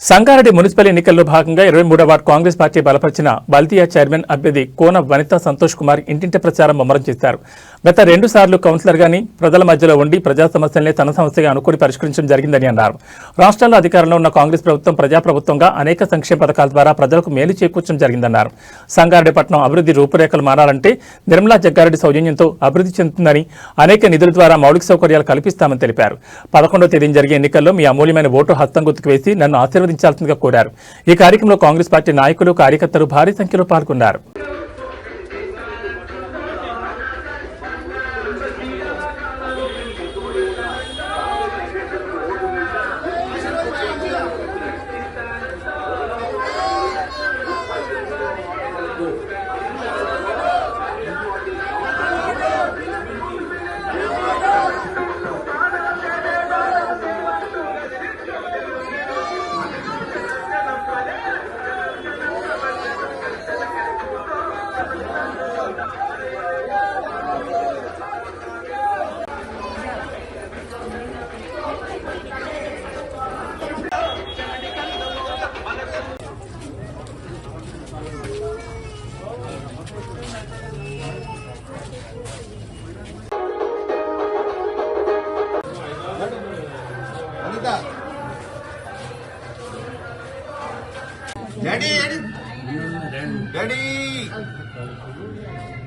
Sangareddy municipal ఎన్నికల్లో భాగంగా ఇరవై మూడవ వార్డు కాంగ్రెస్ పార్టీ బలపరిచిన బల్దియా చైర్మన్ అభ్యర్థి కోన వనిత సంతోష్ కుమార్ ఇంటింటి ప్రచారం ముమ్మరం చేశారు. గత రెండు సార్లు కౌన్సిలర్గాని ప్రజల మధ్యలో ఉండి ప్రజా సమస్యల్ని తన సమస్యగా అనుకుని పరిష్కరించడం జరిగిందని అన్నారు. రాష్ట్రాల్లో అధికారంలో ఉన్న కాంగ్రెస్ ప్రభుత్వం ప్రజాప్రభుత్వంగా అనేక సంక్షేమ పథకాల ద్వారా ప్రజలకు మేలు చేకూర్చడం జరిగిందన్నారు. సంగారెడ్డి పట్టణం అభివృద్ధి రూపురేఖలు మారాలంటే నిర్మలా జగ్గారెడ్డి సౌజన్యంతో అభివృద్ధి చెందుతుందని అనేక నిధుల ద్వారా మౌలిక సౌకర్యాలు కల్పిస్తామని తెలిపారు. పదకొండో తేదీన జరిగే ఎన్నికల్లో మీ అమూల్యమైన ఓటు హస్తం గుర్తుకు వేసి నన్ను ఆశీర్వదించాల్సిందిగా కోరారు. ఈ కార్యక్రమంలో కాంగ్రెస్ పార్టీ నాయకులు కార్యకర్తలు భారీ సంఖ్యలో పాల్గొన్నారు. డాడీ డాడీ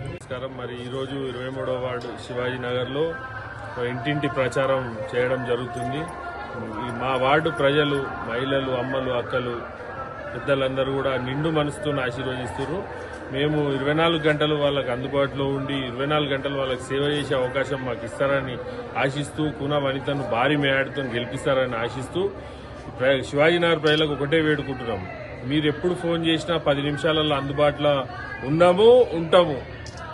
నమస్కారం. మరి ఈరోజు ఇరవై మూడవ వార్డు శివాజీ నగర్లో ఒక ఇంటింటి ప్రచారం చేయడం జరుగుతుంది. మా వార్డు ప్రజలు మహిళలు అమ్మలు అక్కలు పెద్దలందరూ కూడా నిండు మనసుతో ఆశీర్వదిస్తున్నారు మేము ఇరవై నాలుగు గంటలు వాళ్ళకు అందుబాటులో ఉండి ఇరవై నాలుగు గంటలు వాళ్ళకి సేవ చేసే అవకాశం మాకు ఇస్తారని ఆశిస్తూ కూన వనితను భారీ మేడతో గెలిపిస్తారని ఆశిస్తూ శివాజీనగర్ ప్రజలకు ఒకటే వేడుకుంటున్నాము. మీరు ఎప్పుడు ఫోన్ చేసినా పది నిమిషాలలో అందుబాటులో ఉన్నాము ఉంటాము.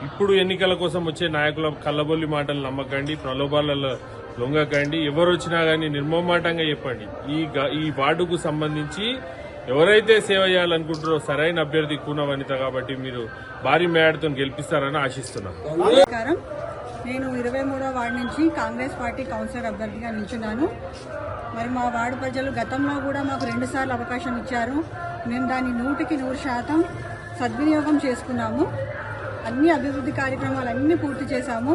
ఇప్పుడు ఎన్నికల కోసం వచ్చే నాయకుల కల్లబొల్లి మాటలు నమ్మకండి ప్రలోభాలలో లొంగకండి. ఎవరు వచ్చినా కానీ నిర్మమాటంగా చెప్పండి. ఈ గ- ఈ వార్డుకు సంబంధించి ఎవరైతే సేవ చేయాలనుకుంటారో సరైన అభ్యర్థి కూన వనిత కాబట్టి మీరు భారీ మేడతో గెలిపిస్తారని ఆశిస్తున్నాం. నమస్కారం. నేను ఇరవై మూడో వార్డు నుంచి కాంగ్రెస్ పార్టీ కౌన్సిలర్ అభ్యర్థిగా నిల్చున్నాను. మరి మా వార్డు ప్రజలు గతంలో కూడా మాకు రెండుసార్లు అవకాశం ఇచ్చారు. మేము దాన్ని నూటికి నూరు శాతం సద్వినియోగం చేసుకున్నాము. అన్ని అభివృద్ధి కార్యక్రమాలు అన్నీ పూర్తి చేశాము.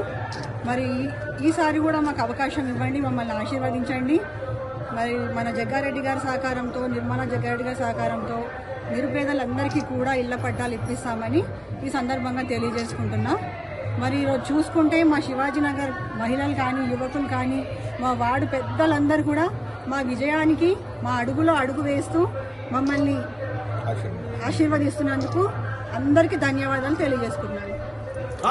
మరి ఈసారి కూడా మాకు అవకాశం ఇవ్వండి మమ్మల్ని ఆశీర్వదించండి. మరి మన జగ్గారెడ్డి గారి సహకారంతో నిర్మలా జగ్గారెడ్డి గారి సహకారంతో నిరుపేదలందరికీ కూడా ఇళ్ళ పట్టాలు ఇప్పిస్తామని ఈ సందర్భంగా తెలియజేసుకుంటున్నా. మరి ఈరోజు చూసుకుంటే మా శివాజీనగర్ మహిళలు కానీ యువకులు కానీ మా వార్డు పెద్దలందరూ కూడా మా విజయానికి మా అడుగులో అడుగు వేస్తూ మమ్మల్ని ఆశీర్వదిస్తున్నందుకు అందరికీ ధన్యవాదాలు తెలియజేసుకున్నాను